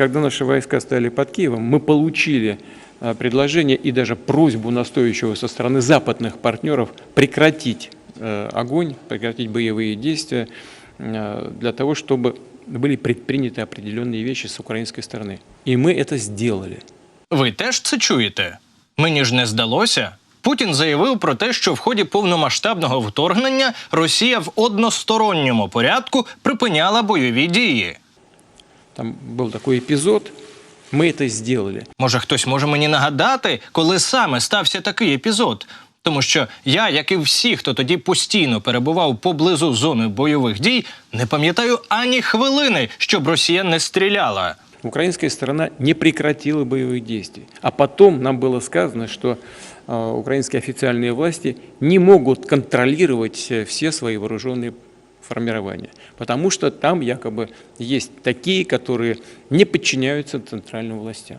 когда наши войска стояли под Киевом, мы получили э, предложение и даже просьбу настойчивую со стороны западных партнеров прекратить э, огонь, прекратить боевые действия э, для того, чтобы были предприняты определенные вещи с украинской стороны. И мы это сделали. Ви теж це чуєте? Мені ж не здалося. Путін заявив про те, що в ході повномасштабного вторгнення Росія в односторонньому порядку припиняла бойові дії. Там был такой эпизод, мы это сделали. Може, хтось може мені нагадати, коли саме стався такий епізод? Тому що я, як і всі, хто тоді постійно перебував поблизу зони бойових дій, не пам'ятаю ані хвилини, щоб Росія не стріляла. Украинская сторона не прекратила боевых действий. А потом нам было сказано, что э, украинские официальные власти не могут контролировать э, все свои вооруженные формирования, потому что там якобы есть такие, которые не подчиняются центральным властям.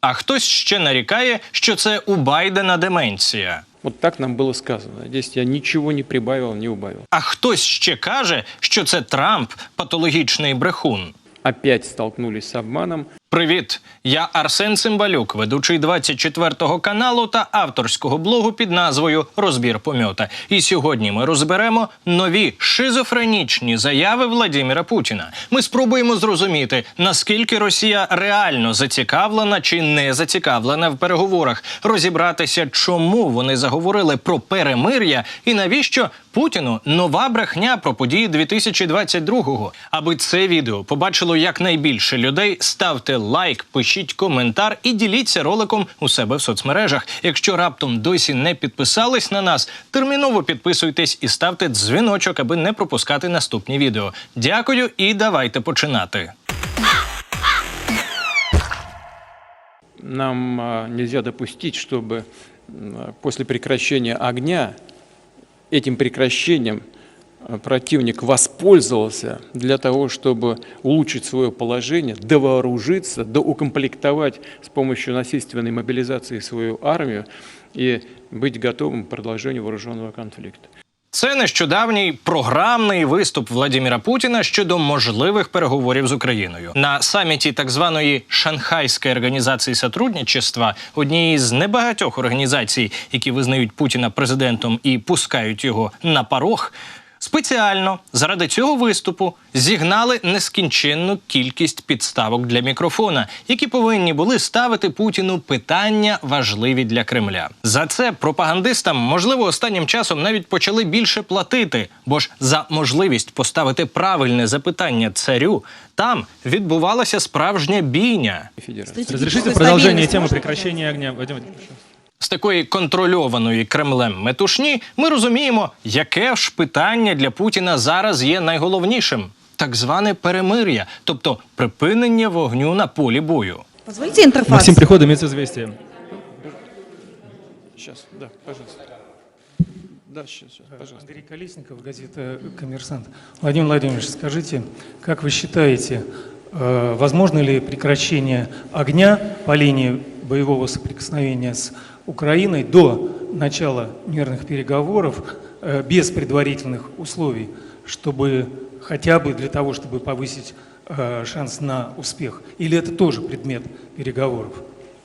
А хтось ще нарікає, що це у Байдена деменція. Вот так нам было сказано. Здесь я ничего не прибавил, не убавил. А хтось ще каже, що це Трамп патологічний брехун. Опять столкнулись с обманом. Привіт! Я Арсен Цимбалюк, ведучий 24-го каналу та авторського блогу під назвою Розбір помьота. І сьогодні ми розберемо нові шизофренічні заяви Владіміра Путіна. Ми спробуємо зрозуміти, наскільки Росія реально зацікавлена чи не зацікавлена в переговорах, розібратися, чому вони заговорили про перемир'я і навіщо Путіну нова брехня про події 2022-го. Аби це відео побачило якнайбільше людей, ставте лайк, пишіть коментар і діліться роликом у себе в соцмережах. Якщо раптом досі не підписались на нас, терміново підписуйтесь і ставте дзвіночок, аби не пропускати наступні відео. Дякую і давайте починати. Нам нельзя допустить, чтобы после прекращения огня этим прекращением противник воспользовался для того, чтобы улучшить свое положение, довооружиться, доукомплектовать с помощью насильственной мобилизации свою армию и быть готовым к продолжению вооруженного конфликта. Це нещодавній програмний виступ Владіміра Путіна щодо можливих переговорів з Україною на саміті так званої Шанхайської організації сотрудничества, однієї з небагатьох організацій, які визнають Путіна президентом і пускають його на порог. Спеціально заради цього виступу зігнали нескінченну кількість підставок для мікрофона, які повинні були ставити Путіну питання важливі для Кремля. За це пропагандистам, можливо, останнім часом навіть почали більше платити, бо ж за можливість поставити правильне запитання царю там відбувалася справжня бійня. Разрешите продолжение темы прекращения огня? Вадим Владимирович. З такої контрольованої Кремлем метушні ми розуміємо, яке ж питання для Путіна зараз є найголовнішим так зване перемир'я, тобто припинення вогню на полі бою. Позвольте интерфакс. Максим Приходом, известия. Сейчас, да, пожалуйста. Да, сейчас, сейчас, пожалуйста. Андрей Колесников, газета «Коммерсант». Владимир Владимирович, скажите, как вы считаете, э, возможно ли прекращение огня по линии боевого соприкосновения с Украиной до начала мирных переговоров э, без предварительных условий, чтобы хотя бы для того, чтобы повысить э, шанс на успех? Или это тоже предмет переговоров?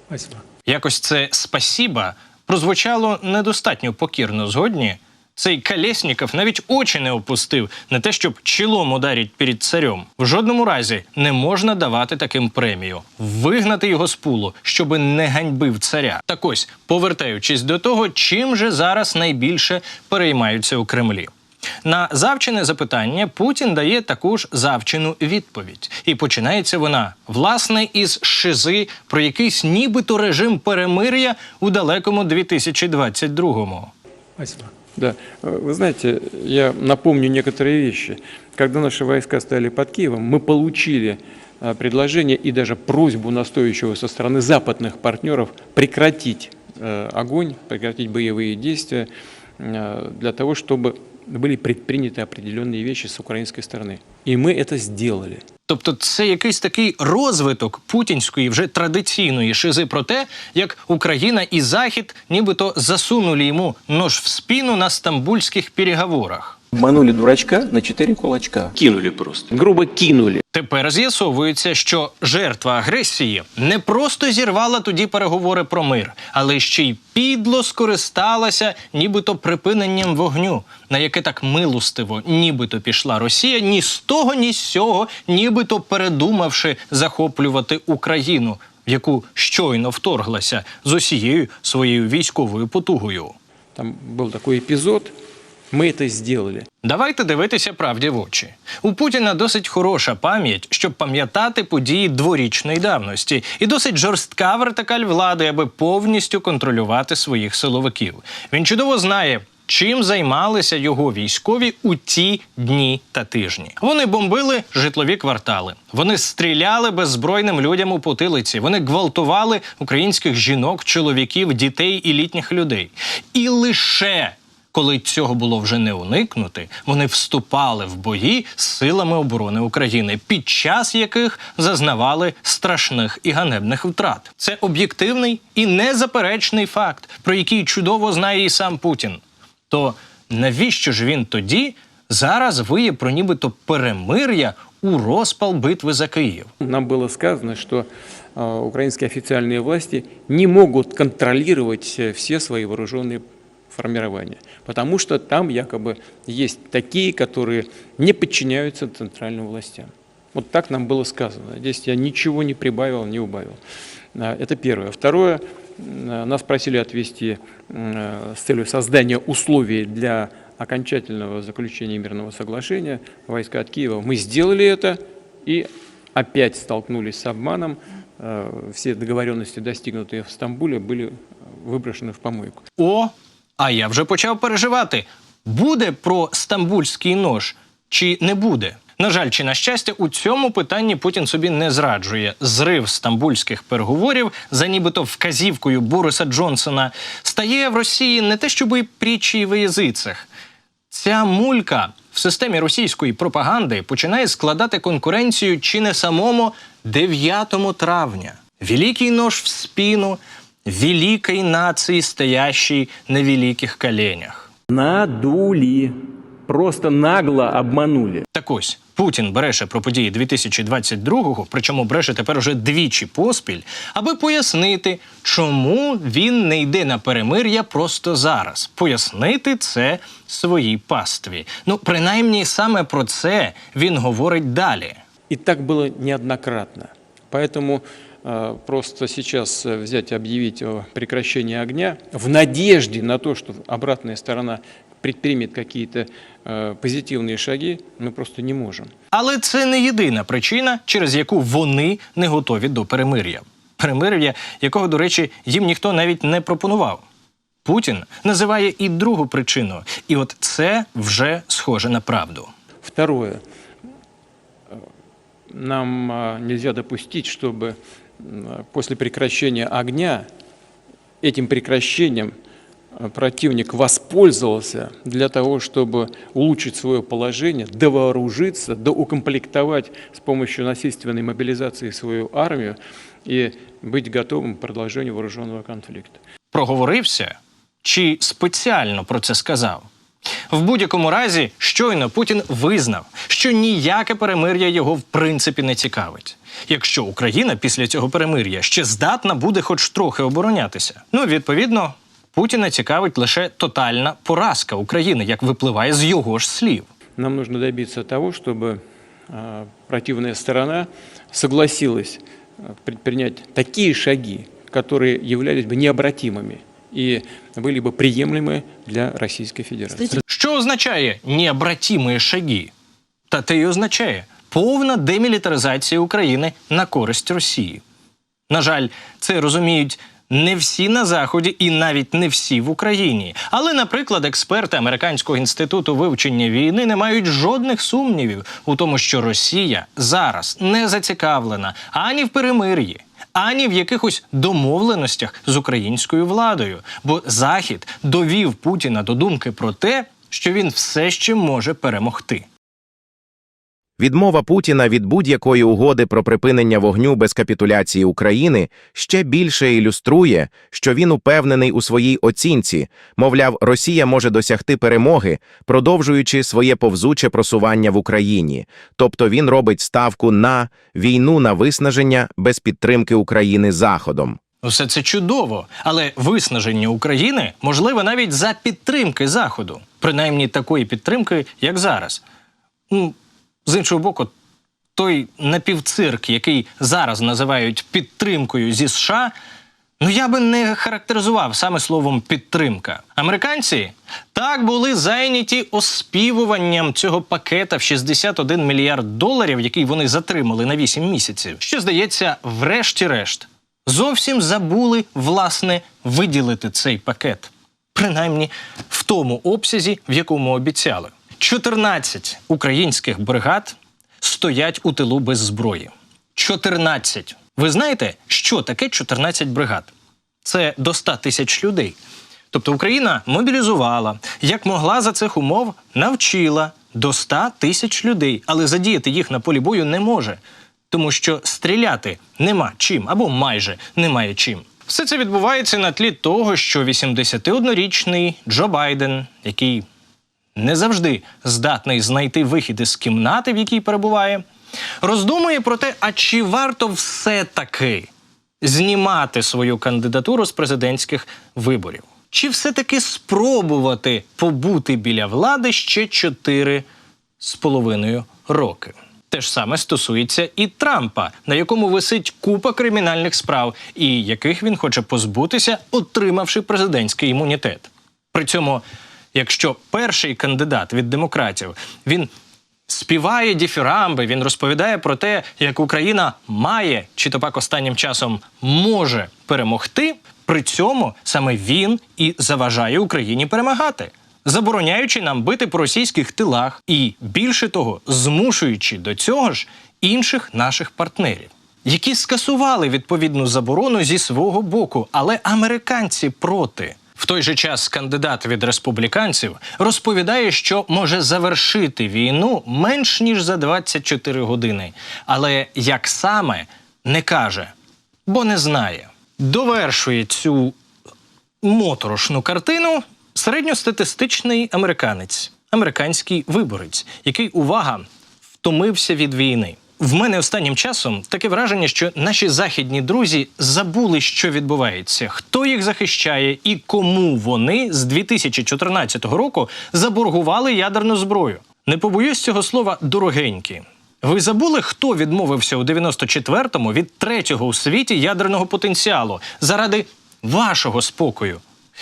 Спасибо. Якось це спасіба прозвучало недостатньо покірно згодні. Цей Колєсніков навіть очі не опустив, не те, щоб чолом ударить перед царем. В жодному разі не можна давати таким премію, вигнати його з пулу, щоби не ганьбив царя. Так ось, повертаючись до того, чим же зараз найбільше переймаються у Кремлі. На завчене запитання Путін дає таку ж завчену відповідь. І починається вона власне із шизи про якийсь нібито режим перемир'я у далекому 2022-му. Спасибо. Да, Э, вы знаете, я напомню некоторые вещи. Когда наши войска стояли под Киевом, мы получили э, предложение и даже просьбу настойчивую со стороны западных партнеров прекратить э, огонь, прекратить боевые действия для того, чтобы были предприняты определенные вещи с украинской стороны. И мы это сделали. Тобто, це якийсь такий розвиток путінської вже традиційної шизи про те, як Україна і Захід нібито засунули йому нож в спину на стамбульських переговорах. Обманули дурачка на четыре кулачка. Кинули просто. Грубо кинули. Тепер з'ясовується, що жертва агресії не просто зірвала тоді переговори про мир, але ще й підло скористалася нібито припиненням вогню, на яке так милостиво нібито пішла Росія, ні з того, ні з сього, нібито передумавши захоплювати Україну, в яку щойно вторглася з усією своєю військовою потугою. Там был такой эпизод, мы это сделали. Давайте дивитися правді в очі. У Путіна досить хороша пам'ять, щоб пам'ятати події дворічної давності, і досить жорстка вертикаль влади, аби повністю контролювати своїх силовиків. Він чудово знає. Чим займалися його військові у ті дні та тижні? Вони бомбили житлові квартали, вони стріляли беззбройним людям у потилиці, вони гвалтували українських жінок, чоловіків, дітей і літніх людей. І лише коли цього було вже не уникнути, вони вступали в бої з силами оборони України, під час яких зазнавали страшних і ганебних втрат. Це об'єктивний і незаперечний факт, про який чудово знає і сам Путін. То навіщо ж він тоді зараз виє про нібито перемир'я у розпал битви за Київ? Нам было сказано, что э, украинские официальные власти не могут контролировать э, все свои вооруженные формирования, потому что там якобы есть такие, которые не подчиняются центральным властям. Вот так нам было сказано. Здесь я ничего не прибавил, не убавил. А, Это первое. Второе, м, нас просили отвести м, с целью создания условий для окончательного заключения мирного соглашения войска от Киева. Мы сделали это и опять столкнулись с обманом. Все договоренности, достигнутые в Стамбуле, были выброшены в помойку. О, а я вже почав переживати, буде про стамбульський нож чи не буде. На жаль, чи на щастя, у цьому питанні Путін собі не зраджує. Зрив стамбульських переговорів за нібито вказівкою Бориса Джонсона стає в Росії не те, щоби притчі в язицях. Ця мулька в системі російської пропаганди починає складати конкуренцію чи не самому 9 травня. Великий нож в спину великой нации, стоящей на великих коленях. Надули. Просто нагло обманули. Так ось Путін бреше про події 2022-го, причому бреше тепер уже двічі поспіль, аби пояснити, чому він не йде на перемир'я просто зараз. Пояснити це своїй пастві. Ну, принаймні, саме про це він говорить далі. И так было неоднократно. Поэтому э, просто сейчас э, взять и объявить о прекращении огня в надежде на то, что обратная сторона предпримет какие-то э, позитивные шаги, мы просто не можем. Але це не єдина причина, через яку вони не готові до перемир'я. Перемир'я, якого, до речі, їм ніхто навіть не пропонував. Путін називає і другу причину, і от це вже схоже на правду. Второе. Э, Нам э, нельзя допустить, чтобы м, после прекращения огня этим прекращением э, противник воспользовался для того, чтобы улучшить свое положение, довооружиться, доукомплектовать с помощью насильственной мобилизации свою армию и быть готовым к продолжению вооруженного конфликта. Проговорився чи спеціально про це сказав? В будь-якому разі, щойно Путін визнав, що ніяке перемир'я його в принципі не цікавить. Якщо Україна після цього перемир'я ще здатна буде хоч трохи оборонятися, ну відповідно, Путіна цікавить лише тотальна поразка України, як випливає з його ж слів. Нам нужно добиться того, чтобы э, противная сторона согласилась э, предпринять такие шаги, которые являлись бы необратимыми и были бы приемлемы для Российской Федерации. Що означає необратимі шаги? Та те й означає повна демілітаризація України на користь Росії. На жаль, це розуміють не всі на Заході і навіть не всі в Україні. Але, наприклад, експерти Американського інституту вивчення війни не мають жодних сумнівів у тому, що Росія зараз не зацікавлена ані в перемир'ї, ані в якихось домовленостях з українською владою. Бо Захід довів Путіна до думки про те, що він все ще може перемогти. Відмова Путіна від будь-якої угоди про припинення вогню без капітуляції України ще більше ілюструє, що він упевнений у своїй оцінці, мовляв, Росія може досягти перемоги, продовжуючи своє повзуче просування в Україні. Тобто він робить ставку на війну на виснаження без підтримки України Заходом. Усе це чудово, але виснаження України можливе навіть за підтримки Заходу, принаймні такої підтримки, як зараз. З іншого боку, той напівцирк, який зараз називають підтримкою зі США, ну я би не характеризував саме словом підтримка. Американці так були зайняті оспівуванням цього пакета в 61 мільярд доларів, який вони затримали на 8 місяців, що здається, врешті-решт, зовсім забули власне виділити цей пакет. Принаймні в тому обсязі, в якому обіцяли. 14 українських бригад стоять у тилу без зброї. 14. Ви знаєте, що таке 14 бригад? Це до 100 тисяч людей. Тобто Україна мобілізувала, як могла за цих умов, навчила до 100 тисяч людей, але задіяти їх на полі бою не може, тому що стріляти нема чим або майже немає чим. Все це відбувається на тлі того, що 81-річний Джо Байден, який не завжди здатний знайти вихід із кімнати, в якій перебуває, роздумує про те, а чи варто все-таки знімати свою кандидатуру з президентських виборів? Чи все-таки спробувати побути біля влади ще чотири з половиною роки? Те ж саме стосується і Трампа, на якому висить купа кримінальних справ, і яких він хоче позбутися, отримавши президентський імунітет. При цьому, якщо перший кандидат від демократів він співає діфірамби, він розповідає про те, як Україна має чи то пак останнім часом може перемогти. При цьому саме він і заважає Україні перемагати, забороняючи нам бити по російських тилах і більше того, змушуючи до цього ж інших наших партнерів, які скасували відповідну заборону зі свого боку, але американці проти. В той же час кандидат від республіканців розповідає, що може завершити війну менш ніж за 24 години. Але як саме не каже, бо не знає. Довершує цю моторошну картину середньостатистичний американець, американський виборець, який увага втомився від війни. В мене останнім часом таке враження, що наші західні друзі забули, що відбувається, хто їх захищає і кому вони з 2014 року заборгували ядерну зброю. Не побоюсь цього слова дорогенькі. Ви забули, хто відмовився у 94-му від третього у світі ядерного потенціалу заради вашого спокою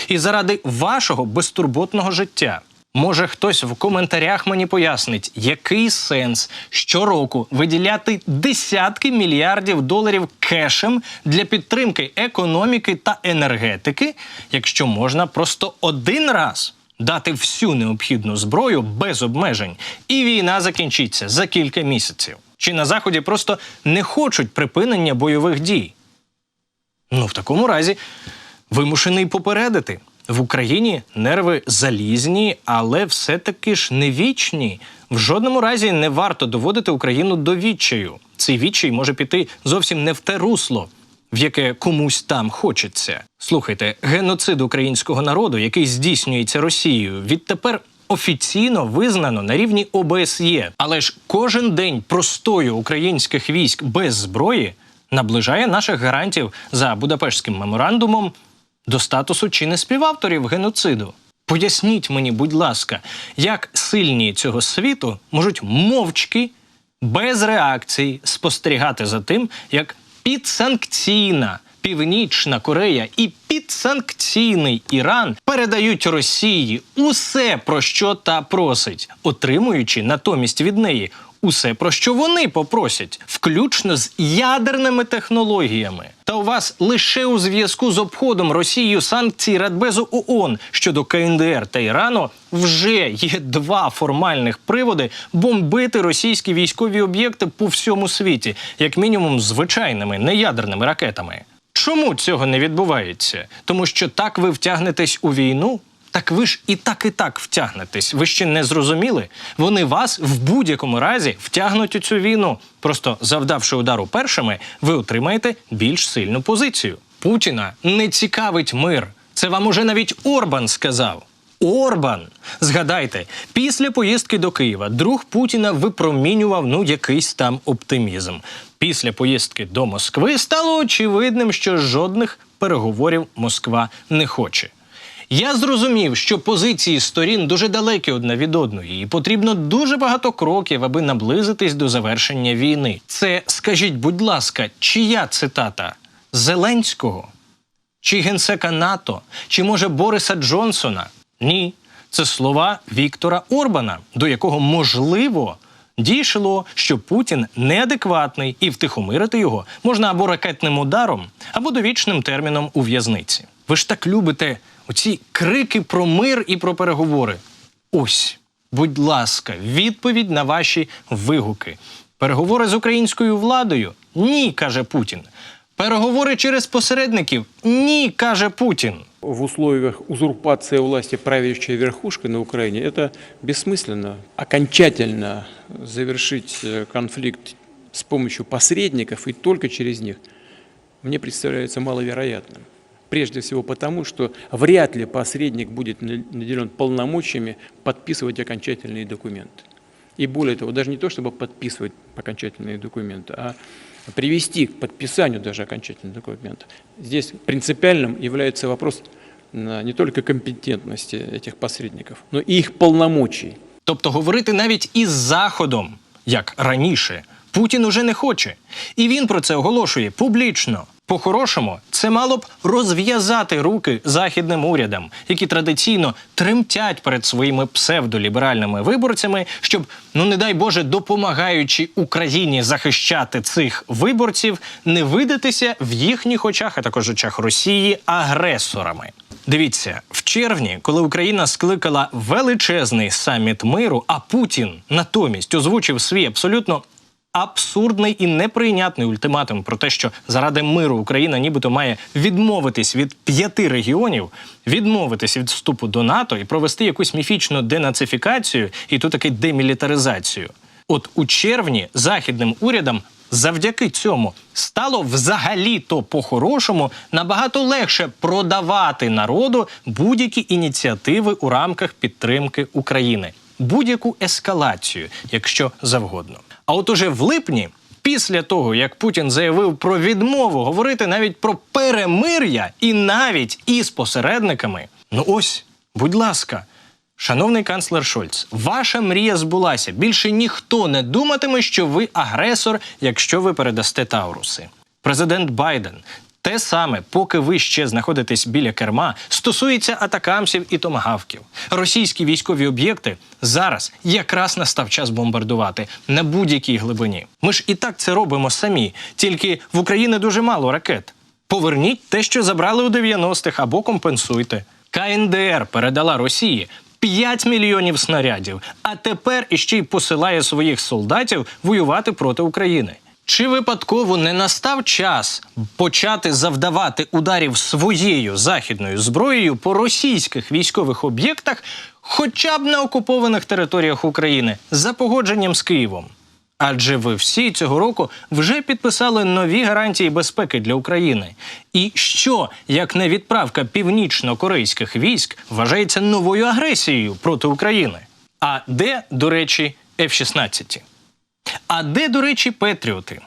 і заради вашого безтурботного життя? Може, хтось в коментарях мені пояснить, який сенс щороку виділяти десятки мільярдів доларів кешем для підтримки економіки та енергетики, якщо можна просто один раз дати всю необхідну зброю без обмежень, і війна закінчиться за кілька місяців. Чи на заході просто не хочуть припинення бойових дій? Ну, в такому разі вимушений попередити. В Україні нерви залізні, але все-таки ж не вічні. В жодному разі не варто доводити Україну до відчаю. Цей відчай може піти зовсім не в те русло, в яке комусь там хочеться. Слухайте, геноцид українського народу, який здійснюється Росією, відтепер офіційно визнано на рівні ОБСЄ. Але ж кожен день простою українських військ без зброї наближає наших гарантів за Будапештським меморандумом до статусу чи не співавторів геноциду. Поясніть мені, будь ласка, як сильні цього світу можуть мовчки, без реакції спостерігати за тим, як підсанкційна Північна Корея і підсанкційний Іран передають Росії усе, про що та просить, отримуючи натомість від неї усе, про що вони попросять, включно з ядерними технологіями. Та у вас лише у зв'язку з обходом Росією санкцій Радбезу ООН щодо КНДР та Ірану вже є два формальних приводи бомбити російські військові об'єкти по всьому світі, як мінімум звичайними неядерними ракетами. Чому цього не відбувається? Тому що так ви втягнетесь у війну, Так ви ж і так, і так втягнетесь. Ви ще не зрозуміли? Вони вас в будь-якому разі втягнуть у цю війну. Просто завдавши удару першими, ви отримаєте більш сильну позицію. Путіна не цікавить мир. Це вам уже навіть Орбан сказав. Орбан, згадайте, після поїздки до Києва друг Путіна випромінював ну якийсь там оптимізм. Після поїздки до Москви стало очевидним, що жодних переговорів Москва не хоче. Я зрозумів, що позиції сторін дуже далекі одна від одної, і потрібно дуже багато кроків, аби наблизитись до завершення війни. Це, скажіть, будь ласка, чия цитата Зеленського? Чи генсека НАТО, чи може Бориса Джонсона? Ні, це слова Віктора Орбана, до якого можливо дійшло, що Путін неадекватний і втихомирити його можна або ракетним ударом, або довічним терміном у в'язниці. Ви ж так любите оці крики про мир і про переговори. Ось, будь ласка, відповідь на ваші вигуки. Переговори з українською владою? Ні, каже Путін. Переговори через посередників? Ні, каже Путін. В условиях узурпации власти правящей верхушкой на Украине это бессмысленно. Окончательно завершить э, конфликт с помощью посредников и только через них мне представляется маловероятным. Прежде всего потому, что вряд ли посредник будет на- наделен полномочиями подписывать окончательные документы. И более того, даже не то, чтобы подписывать окончательные документы, а привести к подписанию даже окончательных документов. Здесь принципиальным является вопрос на- не только компетентности этих посредников, но и их полномочий. Тобто говорити навіть із Заходом, як раніше, Путін уже не хоче. І він про це оголошує публічно. По-хорошому, це мало б розв'язати руки західним урядам, які традиційно тремтять перед своїми псевдоліберальними виборцями, щоб, ну не дай Боже, допомагаючи Україні захищати цих виборців, не видатися в їхніх очах, а також очах Росії агресорами. Дивіться, в червні, коли Україна скликала величезний саміт миру, а Путін натомість озвучив свій абсолютно абсурдний і неприйнятний ультиматум про те, що заради миру Україна нібито має відмовитись від п'яти регіонів, відмовитись від вступу до НАТО і провести якусь міфічну денацифікацію і ту таки демілітаризацію. От у червні західним урядам завдяки цьому стало взагалі-то по-хорошому набагато легше продавати народу будь-які ініціативи у рамках підтримки України, будь-яку ескалацію, якщо завгодно. А от уже в липні. Після того, як Путін заявив про відмову говорити навіть про перемир'я і навіть із посередниками, ну ось, будь ласка, Шановний канцлер Шольц, ваша мрія збулася. Більше ніхто не думатиме, що ви агресор, якщо ви передасте Тауруси. Президент Байден. Те саме, поки ви ще знаходитесь біля керма, стосується атакамсів і томагавків. Російські військові об'єкти зараз якраз настав час бомбардувати на будь-якій глибині. Ми ж і так це робимо самі, тільки в Україні дуже мало ракет. Поверніть те, що забрали у 90-х, або компенсуйте. КНДР передала Росії 5 мільйонів снарядів, а тепер іще й посилає своїх солдатів воювати проти України. Чи випадково не настав час почати завдавати ударів своєю західною зброєю по російських військових об'єктах, хоча б на окупованих територіях України, за погодженням з Києвом? Адже ви всі цього року вже підписали нові гарантії безпеки для України. І що, як не відправка північно-корейських військ, вважається новою агресією проти України? А де, до речі, F-16? А де, до речі, Петріоти?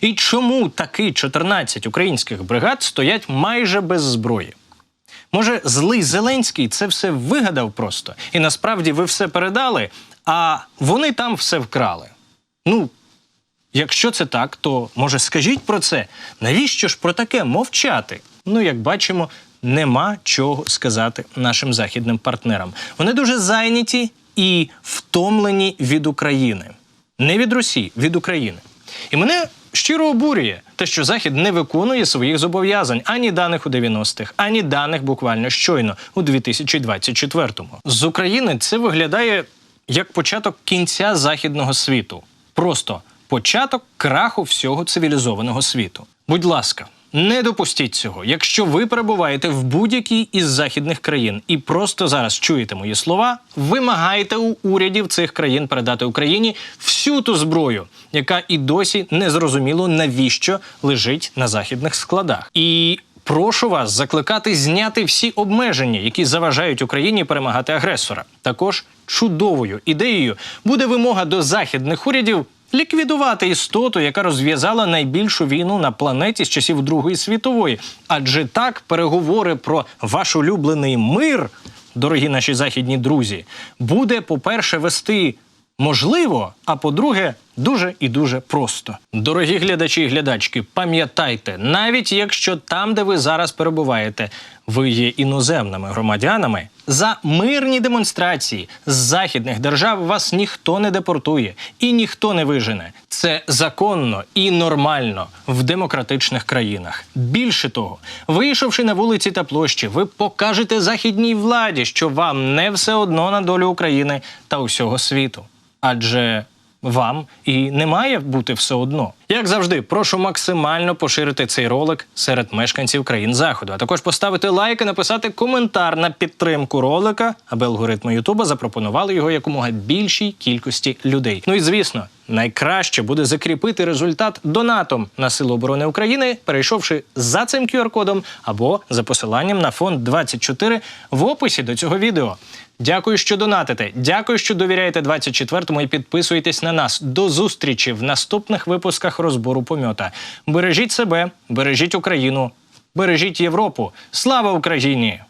І чому таки 14 українських бригад стоять майже без зброї? Може, злий Зеленський це все вигадав просто, і насправді ви все передали, а вони там все вкрали. Ну, якщо це так, то може скажіть про це. Навіщо ж про таке мовчати? Ну, як бачимо, нема чого сказати нашим західним партнерам. Вони дуже зайняті і втомлені від України. Не від Росії, від України. І мене щиро обурює те, що Захід не виконує своїх зобов'язань ані даних у 90-х, ані даних буквально щойно у 2024-му. З України це виглядає як початок кінця західного світу. Просто початок краху всього цивілізованого світу. Будь ласка, Не допустіть цього. Якщо ви перебуваєте в будь-якій із західних країн і просто зараз чуєте мої слова, вимагайте у урядів цих країн передати Україні всю ту зброю, яка і досі не зрозуміло навіщо лежить на західних складах. І Прошу вас закликати зняти всі обмеження, які заважають Україні перемагати агресора. Також чудовою ідеєю буде вимога до західних урядів ліквідувати істоту, яка розв'язала найбільшу війну на планеті з часів Другої світової. Адже так переговори про ваш улюблений мир, дорогі наші західні друзі, буде, по-перше, вести можливо, а по-друге, дуже і дуже просто. Дорогі глядачі і глядачки, пам'ятайте, навіть якщо там, де ви зараз перебуваєте, ви є іноземними громадянами, за мирні демонстрації з західних держав вас ніхто не депортує і ніхто не вижене. Це законно і нормально в демократичних країнах. Більше того, вийшовши на вулиці та площі, ви покажете західній владі, що вам не все одно на долю України та усього світу. Адже вам і не має бути все одно. Як завжди, прошу максимально поширити цей ролик серед мешканців країн заходу, а також поставити лайк і написати коментар на підтримку ролика, аби алгоритми Ютуба запропонували його якомога більшій кількості людей. Ну і звісно, найкраще буде закріпити результат донатом на Сили оборони України, перейшовши за цим QR-кодом або за посиланням на фонд 24 в описі до цього відео. Дякую, що донатите. Дякую, що довіряєте 24-му і підписуєтесь на нас. До зустрічі в наступних випусках розбору помьота. Бережіть себе, бережіть Україну, бережіть Європу. Слава Україні!